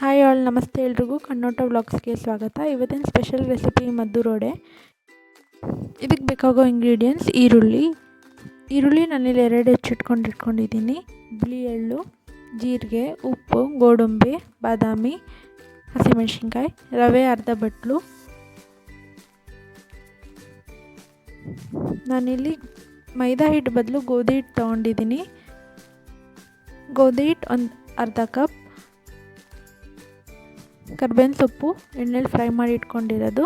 Hi all ನಮಸ್ತೆ ಎಲ್ರಿಗೂ. ಕಣ್ಣೋಟ ವ್ಲಾಗ್ಸ್ಗೆ ಸ್ವಾಗತ. ಇವತ್ತಿನ ಸ್ಪೆಷಲ್ ರೆಸಿಪಿ ಮದ್ದುರೋಡೆ ಇದಕ್ಕೆ ಬೇಕಾಗೋ ಇಂಗ್ರೀಡಿಯೆಂಟ್ಸ್ ಈರುಳ್ಳಿ. ಈರುಳ್ಳಿ ನಾನಿಲ್ಲಿ ಎರಡು ಹೆಚ್ಚಿಟ್ಕೊಂಡು ಇಟ್ಕೊಂಡಿದ್ದೀನಿ. ಬಿಳಿ ಎಳ್ಳು, ಜೀರಿಗೆ, ಉಪ್ಪು, ಗೋಡಂಬಿ, ಬಾದಾಮಿ, ಹಸಿಮೆಣಸಿನ್ಕಾಯಿ, ರವೆ, ಅರ್ಧ ಬಟ್ಲು. ನಾನಿಲ್ಲಿ ಮೈದಾ ಹಿಟ್ಟು ಬದಲು ಗೋಧಿ ಹಿಟ್ಟು ತೊಗೊಂಡಿದ್ದೀನಿ. ಗೋಧಿ ಹಿಟ್ಟು ಒಂದು ಅರ್ಧ ಕಪ್ ಕರ್ಬೇವಿನ ಸೊಪ್ಪು, ಎಣ್ಣೆಲಿ ಫ್ರೈ ಮಾಡಿ ಇಟ್ಕೊಂಡಿರೋದು.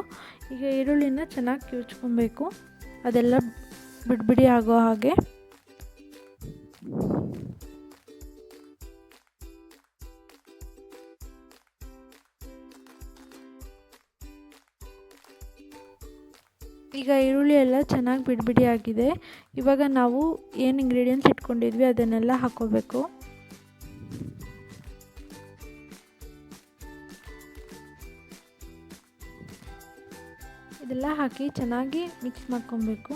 ಈಗ ಈರುಳ್ಳಿನ ಚೆನ್ನಾಗಿ ಕಿವುಚ್ಕೊಬೇಕು. ಅದೆಲ್ಲ ಬಿಡ್ಬಿಡಿ ಆಗೋ ಹಾಗೆ. ಈಗ ಈರುಳ್ಳಿ ಎಲ್ಲ ಚೆನ್ನಾಗಿ ಬಿಡ್ಬಿಡಿ ಆಗಿದೆ. ಇವಾಗ ನಾವು ಏನು ಇಂಗ್ರೀಡಿಯೆಂಟ್ಸ್ ಇಟ್ಕೊಂಡಿದ್ವಿ ಅದನ್ನೆಲ್ಲ ಹಾಕೋಬೇಕು. ಇದೆಲ್ಲ ಹಾಕಿ ಚೆನ್ನಾಗಿ ಮಿಕ್ಸ್ ಮಾಡ್ಕೊಬೇಕು.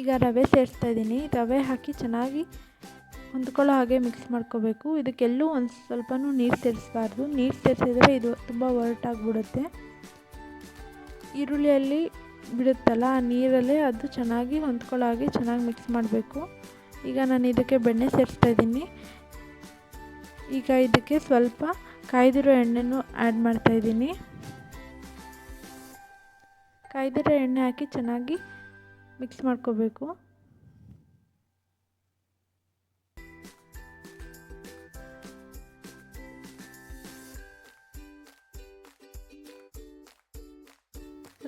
ಈಗ ರವೆ ಸೇರಿಸ್ತಾ ಇದ್ದೀನಿ. ರವೆ ಹಾಕಿ ಚೆನ್ನಾಗಿ ಹೊಂದ್ಕೊಳ್ಳೋ ಹಾಗೆ ಮಿಕ್ಸ್ ಮಾಡ್ಕೋಬೇಕು. ಇದಕ್ಕೆಲ್ಲೂ ಒಂದು ಸ್ವಲ್ಪನೂ ನೀರು ಸೇರಿಸಬಾರ್ದು. ನೀರು ಸೇರಿಸಿದ್ರೆ ಇದು ತುಂಬ ಒರಟಾಗ್ಬಿಡುತ್ತೆ ಈರುಳ್ಳಿಯಲ್ಲಿ ಬಿಡುತ್ತಲ್ಲ ಆ ನೀರಲ್ಲೇ ಅದು ಚೆನ್ನಾಗಿ ಹೊಂದ್ಕೊಳ್ಳೋ ಹಾಗೆ ಚೆನ್ನಾಗಿ ಮಿಕ್ಸ್ ಮಾಡಬೇಕು. ಈಗ ನಾನು ಇದಕ್ಕೆ ಬೆಣ್ಣೆ ಸೇರಿಸ್ತಾ ಇದ್ದೀನಿ. ಈಗ ಇದಕ್ಕೆ ಸ್ವಲ್ಪ ಕಾಯ್ದಿರೋ ಎಣ್ಣೆನೂ ಆ್ಯಡ್ ಮಾಡ್ತಾಯಿದ್ದೀನಿ ಕಾಯ್ದಿರೋ ಎಣ್ಣೆ ಹಾಕಿ ಚೆನ್ನಾಗಿ ಮಿಕ್ಸ್ ಮಾಡ್ಕೋಬೇಕು.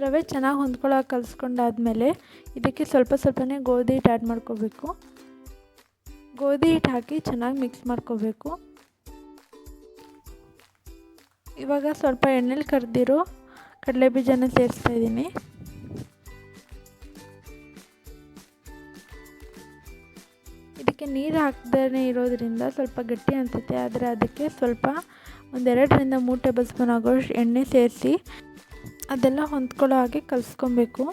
ರವೆ ಚೆನ್ನಾಗಿ ಹೊಂದ್ಕೊಳ್ಳೋ ಕಲಿಸ್ಕೊಂಡಾದ್ಮೇಲೆ ಇದಕ್ಕೆ ಸ್ವಲ್ಪ ಸ್ವಲ್ಪನೇ ಗೋಧಿ ಹಿಟ್ಟು ಆ್ಯಡ್ ಮಾಡ್ಕೋಬೇಕು. ಗೋಧಿ ಹಿಟ್ಟು ಹಾಕಿ ಚೆನ್ನಾಗಿ ಮಿಕ್ಸ್ ಮಾಡ್ಕೋಬೇಕು. ಇವಾಗ ಸ್ವಲ್ಪ ಎಣ್ಣೆಲಿ ಕರೆದಿರೋ ಕಡಲೆ ಬೀಜನ ಸೇರಿಸ್ತಾ ಇದ್ದೀನಿ. ಇದಕ್ಕೆ ನೀರು ಹಾಕ್ದೇ ಇರೋದ್ರಿಂದ ಸ್ವಲ್ಪ ಗಟ್ಟಿ ಅನಿಸುತ್ತೆ, ಆದರೆ ಅದಕ್ಕೆ ಸ್ವಲ್ಪ ಒಂದೆರಡರಿಂದ ಮೂರು ಟೇಬಲ್ ಸ್ಪೂನ್ ಆಗೋಷ್ಟು ಎಣ್ಣೆ ಸೇರಿಸಿ ಅದೆಲ್ಲ ಹೊಂದ್ಕೊಳ್ಳೋ ಹಾಗೆ ಕಲಿಸ್ಕೊಬೇಕು.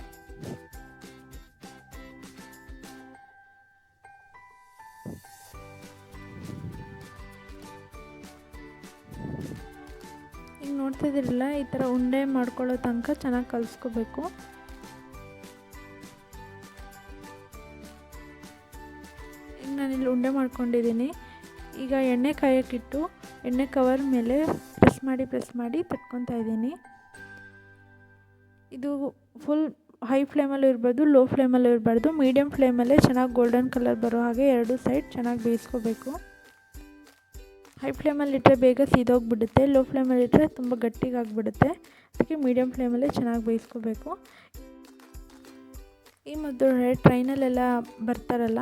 ಈಗ ನೋಡ್ತಿದ್ದೀರಲ್ಲ ಈ ಥರ ಉಂಡೆ ಮಾಡ್ಕೊಳ್ಳೋ ತನಕ ಚೆನ್ನಾಗಿ ಕಲಿಸ್ಕೋಬೇಕು. ಈಗ ನಾನಿಲ್ಲಿ ಉಂಡೆ ಮಾಡ್ಕೊಂಡಿದ್ದೀನಿ. ಈಗ ಎಣ್ಣೆ ಕಾಯೋಕ್ಕಿಟ್ಟು, ಎಣ್ಣೆ ಕವರ್ ಮೇಲೆ ಪ್ರೆಸ್ ಮಾಡಿ ಪ್ರೆಸ್ ಮಾಡಿ ತಟ್ಕೊತಾ ಇದ್ದೀನಿ. ಇದು ಫುಲ್ ಹೈ ಫ್ಲೇಮಲ್ಲೂ ಇರ್ಬೋದು, ಲೋ ಫ್ಲೇಮಲ್ಲೂ ಇರಬಾರ್ದು. ಮೀಡಿಯಮ್ ಫ್ಲೇಮಲ್ಲೇ ಚೆನ್ನಾಗಿ ಗೋಲ್ಡನ್ ಕಲರ್ ಬರೋ ಹಾಗೆ ಎರಡು ಸೈಡ್ ಚೆನ್ನಾಗಿ ಬೇಯಿಸ್ಕೋಬೇಕು. ಹೈ ಫ್ಲೇಮಲ್ಲಿ ಇಟ್ಟರೆ ಬೇಗ ಸೀದೋಗ್ಬಿಡುತ್ತೆ ಲೋ ಫ್ಲೇಮಲ್ಲಿ ಇಟ್ಟರೆ ತುಂಬ ಗಟ್ಟಿಗಾಗ್ಬಿಡುತ್ತೆ. ಅದಕ್ಕೆ ಮೀಡಿಯಮ್ ಫ್ಲೇಮಲ್ಲೇ ಚೆನ್ನಾಗಿ ಬೇಯಿಸ್ಕೋಬೇಕು. ಈ ಮದ್ದೂರೊಡೆ ಟ್ರೈನಲ್ಲೆಲ್ಲ ಬರ್ತಾರಲ್ಲ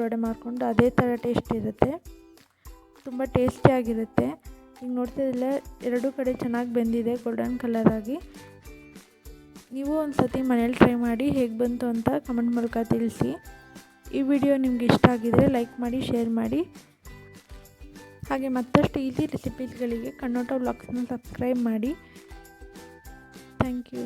ರೋಡೆ ಮಾಡಿಕೊಂಡು ಅದೇ ಥರ ಟೇಸ್ಟ್ ಇರುತ್ತೆ. ತುಂಬ ಟೇಸ್ಟಿಯಾಗಿರುತ್ತೆ ಈಗ ನೋಡ್ತಿದ್ದಿಲ್ಲ ಎರಡೂ ಕಡೆ ಚೆನ್ನಾಗಿ ಬೆಂದಿದೆ ಗೋಲ್ಡನ್ ಕಲರಾಗಿ ನೀವು ಒಂದು ಸತಿ ಮನೇಲಿ ಟ್ರೈ ಮಾಡಿ ಹೇಗೆ ಬಂತು ಅಂತ ಕಮೆಂಟ್ ಮೂಲಕ ತಿಳಿಸಿ. ಈ ವಿಡಿಯೋ ನಿಮ್ಗೆ ಇಷ್ಟ ಆಗಿದರೆ ಲೈಕ್ ಮಾಡಿ ಶೇರ್ ಮಾಡಿ. ಹಾಗೆ ಮತ್ತಷ್ಟು ಈಸಿ ರೆಸಿಪೀಸ್ಗಳಿಗೆ ಕನ್ನೋಟ ವ್ಲಾಗ್ಸ್ನ ಸಬ್ಸ್ಕ್ರೈಬ್ ಮಾಡಿ. Thank you